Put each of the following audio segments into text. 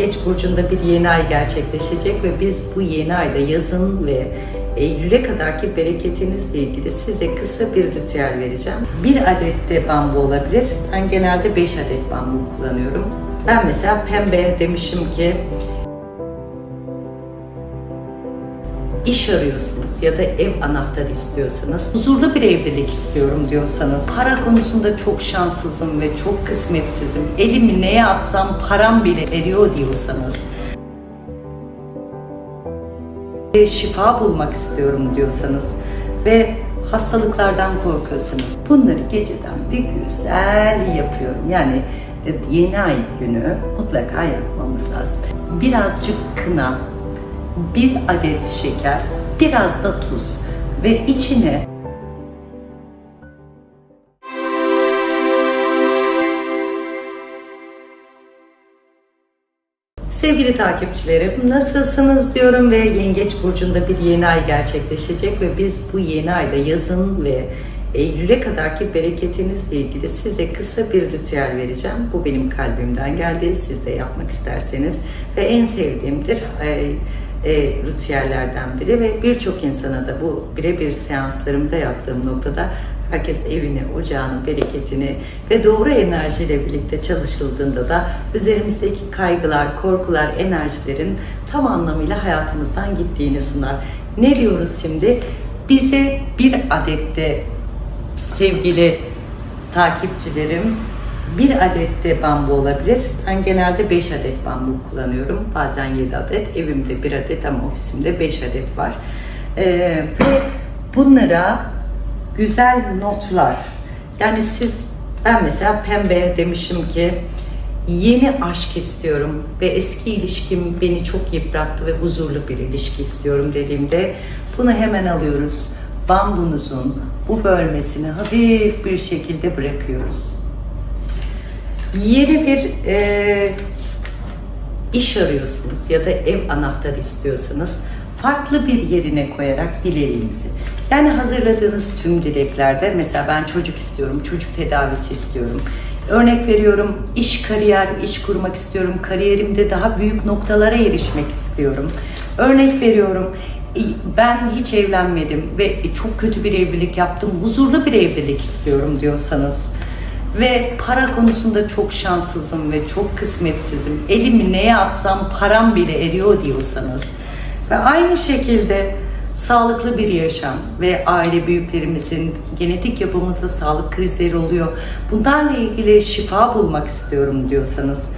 Yengeç Burcu'nda bir yeni ay gerçekleşecek ve biz bu yeni ayda yazın ve Eylül'e kadarki bereketinizle ilgili size kısa bir ritüel vereceğim. Bir adet de bambu olabilir. Ben genelde 5 adet bambu kullanıyorum. Ben mesela pembe demişim ki iş arıyorsunuz ya da ev anahtarı istiyorsanız, huzurlu bir evlilik istiyorum diyorsanız, para konusunda çok şanssızım ve çok kısmetsizim, elimi neye atsam param bile eriyor diyorsanız, ve şifa bulmak istiyorum diyorsanız ve hastalıklardan korkuyorsanız bunları geceden bir güzel yapıyorum. Yani e, yeni ay günü mutlaka yapmamız lazım. Birazcık kına, bir adet şeker, biraz da tuz ve içine Sevgili takipçilerim, nasılsınız diyorum ve Yengeç Burcu'nda bir yeni ay gerçekleşecek ve biz bu yeni ayda yazın ve Eylül'e kadarki bereketinizle ilgili size kısa bir ritüel vereceğim. Bu benim kalbimden geldi. Siz de yapmak isterseniz ve en sevdiğimdir. E, e, ritüellerden biri ve birçok insana da bu birebir seanslarımda yaptığım noktada herkes evini, ocağını, bereketini ve doğru enerjiyle birlikte çalışıldığında da üzerimizdeki kaygılar, korkular, enerjilerin tam anlamıyla hayatımızdan gittiğini sunar. Ne diyoruz şimdi? Bize bir adette sevgili takipçilerim bir adet de bambu olabilir. Ben genelde 5 adet bambu kullanıyorum. Bazen 7 adet. Evimde 1 adet ama ofisimde 5 adet var. Ee, ve bunlara güzel notlar. Yani siz, ben mesela pembe demişim ki yeni aşk istiyorum ve eski ilişkim beni çok yıprattı ve huzurlu bir ilişki istiyorum dediğimde bunu hemen alıyoruz. Bambunuzun bu bölmesini hafif bir şekilde bırakıyoruz. Yeni bir e, iş arıyorsunuz ya da ev anahtarı istiyorsanız farklı bir yerine koyarak dileğinizi. Yani hazırladığınız tüm dileklerde mesela ben çocuk istiyorum, çocuk tedavisi istiyorum. Örnek veriyorum iş kariyer, iş kurmak istiyorum. Kariyerimde daha büyük noktalara erişmek istiyorum. Örnek veriyorum ben hiç evlenmedim ve çok kötü bir evlilik yaptım. Huzurlu bir evlilik istiyorum diyorsanız ve para konusunda çok şanssızım ve çok kısmetsizim. Elimi neye atsam param bile eriyor diyorsanız ve aynı şekilde sağlıklı bir yaşam ve aile büyüklerimizin genetik yapımızda sağlık krizleri oluyor. Bunlarla ilgili şifa bulmak istiyorum diyorsanız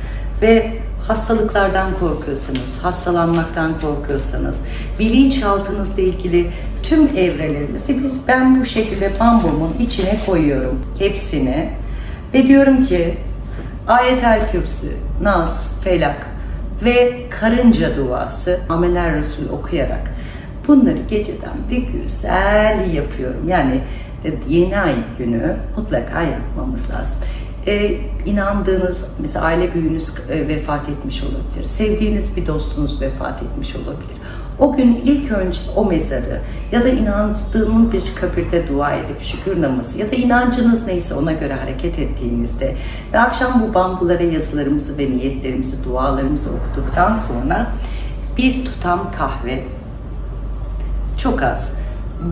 ve hastalıklardan korkuyorsanız, hastalanmaktan korkuyorsanız, bilinçaltınızla ilgili tüm evrelerimizi biz ben bu şekilde bambumun içine koyuyorum. Hepsini ve diyorum ki Ayetel Kürsü, Nas, Felak ve Karınca duası Ameler Resul okuyarak bunları geceden bir güzel yapıyorum. Yani yeni ay günü mutlaka yapmamız lazım e, inandığınız, mesela aile büyüğünüz e, vefat etmiş olabilir, sevdiğiniz bir dostunuz vefat etmiş olabilir. O gün ilk önce o mezarı ya da inandığının bir kabirde dua edip şükür namazı ya da inancınız neyse ona göre hareket ettiğinizde ve akşam bu bambulara yazılarımızı ve niyetlerimizi, dualarımızı okuduktan sonra bir tutam kahve, çok az,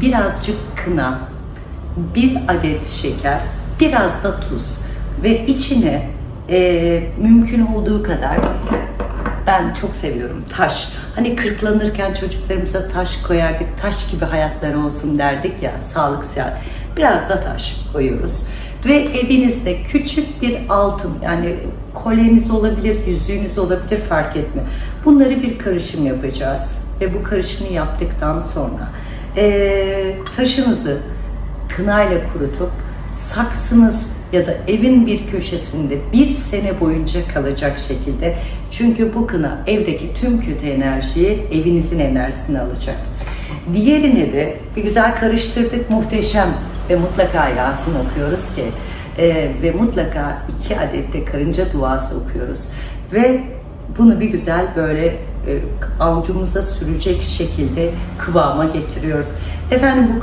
birazcık kına, bir adet şeker, biraz da tuz ve içine e, mümkün olduğu kadar ben çok seviyorum taş. Hani kırklanırken çocuklarımıza taş koyardık, taş gibi hayatları olsun derdik ya, sağlık sıhhat. Biraz da taş koyuyoruz. Ve evinizde küçük bir altın yani kolyeniz olabilir, yüzüğünüz olabilir fark etmiyor. Bunları bir karışım yapacağız. Ve bu karışımı yaptıktan sonra e, taşınızı kınayla kurutup saksınız ya da evin bir köşesinde bir sene boyunca kalacak şekilde çünkü bu kına evdeki tüm kötü enerjiyi evinizin enerjisini alacak. Diğerini de bir güzel karıştırdık muhteşem ve mutlaka Yasin okuyoruz ki e, ve mutlaka iki adet de karınca duası okuyoruz ve bunu bir güzel böyle avucumuza sürecek şekilde kıvama getiriyoruz. Efendim bu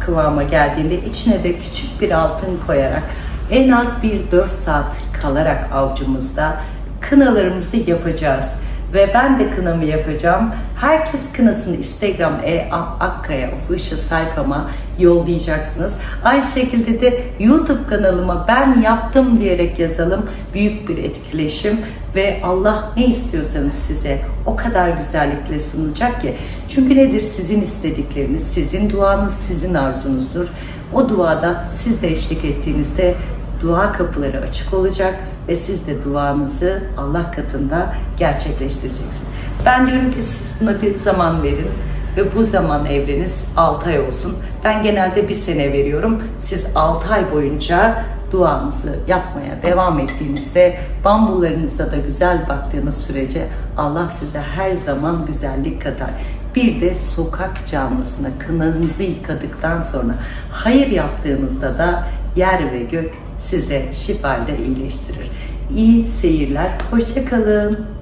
kıvama, geldiğinde içine de küçük bir altın koyarak en az bir 4 saat kalarak avucumuzda kınalarımızı yapacağız. Ve ben de kınamı yapacağım. Herkes kınasını Instagram e akkaya official sayfama yollayacaksınız. Aynı şekilde de YouTube kanalıma ben yaptım diyerek yazalım. Büyük bir etkileşim ve Allah ne istiyorsanız size o kadar güzellikle sunacak ki. Çünkü nedir? Sizin istedikleriniz, sizin duanız, sizin arzunuzdur. O duada siz de eşlik ettiğinizde dua kapıları açık olacak ve siz de duanızı Allah katında gerçekleştireceksiniz. Ben diyorum ki siz buna bir zaman verin ve bu zaman evreniz 6 ay olsun. Ben genelde bir sene veriyorum. Siz 6 ay boyunca duanızı yapmaya devam ettiğinizde bambularınıza da güzel baktığınız sürece Allah size her zaman güzellik katar. Bir de sokak canlısına kınanızı yıkadıktan sonra hayır yaptığınızda da yer ve gök size şifayla iyileştirir. İyi seyirler, hoşçakalın.